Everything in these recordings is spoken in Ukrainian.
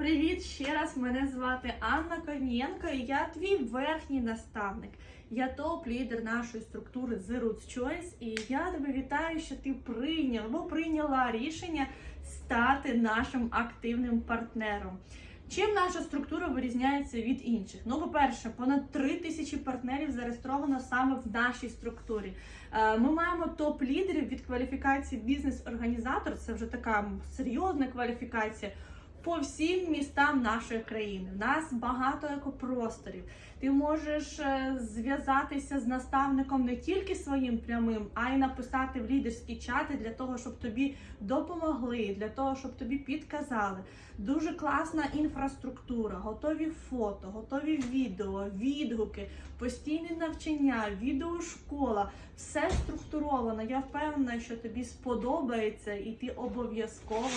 Привіт ще раз. Мене звати Анна Корнієнко, і я твій верхній наставник. Я топ-лідер нашої структури The Roots Choice, і я тебе вітаю, що ти прийняв або прийняла рішення стати нашим активним партнером. Чим наша структура вирізняється від інших? Ну, по-перше, понад 3 тисячі партнерів зареєстровано саме в нашій структурі. Е, Ми маємо топ-лідерів від кваліфікації бізнес-організатор. Це вже така серйозна кваліфікація. По всім містам нашої країни. У нас багато екопросторів. Ти можеш е, зв'язатися з наставником не тільки своїм прямим, а й написати в лідерські чати для того, щоб тобі допомогли, для того, щоб тобі підказали. Дуже класна інфраструктура, готові фото, готові відео, відгуки, постійне навчання, відеошкола. Все структуровано. Я впевнена, що тобі сподобається, і ти обов'язково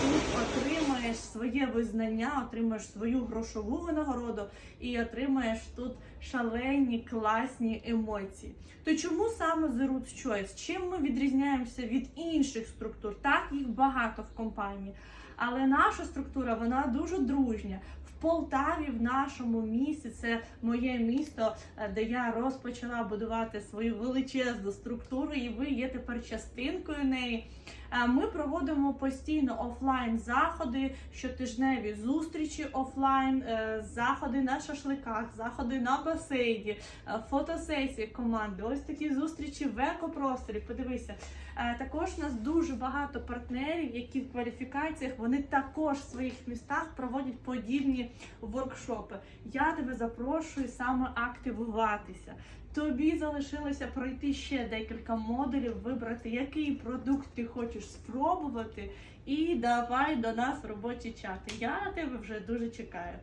тут отримаєш своє визнання, отримаєш свою грошову винагороду і отримаєш тут шалені класні емоції. То чому саме The Roots Choice? Чим ми відрізняємося від інших структур? Так, їх багато в компанії. Але наша структура вона дуже дружня. В Полтаві, в нашому місті, це моє місто, е, де я розпочала будувати свою величезну структуру, і ви є тепер частинкою неї. Е, Ми проводимо постійно офлайн заходи, щотижневі зустрічі офлайн, е, заходи на шашликах, заходи на басейні, е, фотосесії команди. Ось такі зустрічі в екопросторі. Подивися. Е, Також у нас дуже багато партнерів, які в кваліфікаціях вони також в своїх містах проводять подібні воркшопи. Я тебе запрошую саме активуватися. Тобі залишилося пройти ще декілька модулів, вибрати, який продукт ти хочеш спробувати, і давай до нас в робочі чати. Я тебе вже дуже чекаю.